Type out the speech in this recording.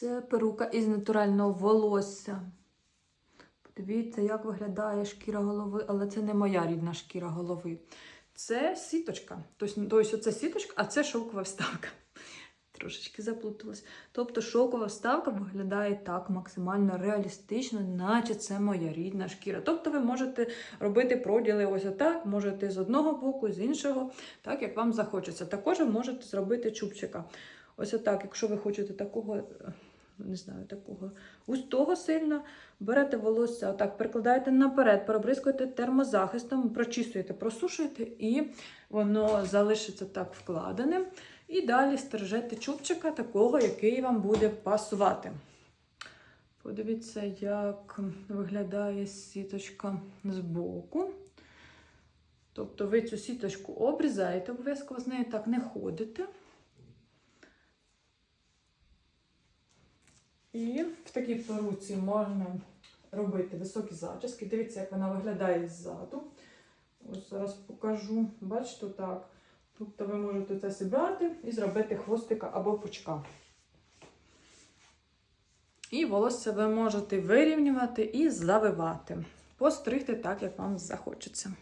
Це перука із натурального волосся. Подивіться, як виглядає шкіра голови, але це не моя рідна шкіра голови. Це сіточка. Тобто, це сіточка, а це шовкова вставка. Трошечки заплуталась. Тобто шовкова вставка виглядає так максимально реалістично, наче це моя рідна шкіра. Тобто ви можете робити проділи ось отак, можете з одного боку, з іншого, так як вам захочеться. Також ви можете зробити чубчика. Ось отак, якщо ви хочете такого, не знаю, такого густого сильно, берете волосся, отак перекладаєте наперед, пробризкуєте термозахистом, прочісуєте, просушуєте, і воно залишиться так вкладеним. І далі стрижете чубчика такого, який вам буде пасувати. Подивіться, як виглядає сіточка з боку. Тобто ви цю сіточку обрізаєте, обов'язково з нею так не ходите. І в такій перуці можна робити високі зачіски. Дивіться, як вона виглядає ззаду. Ось зараз покажу. Бачите, так. Тобто ви можете це зібрати і зробити хвостика або пучка. І волосся ви можете вирівнювати і завивати. Постригти так, як вам захочеться.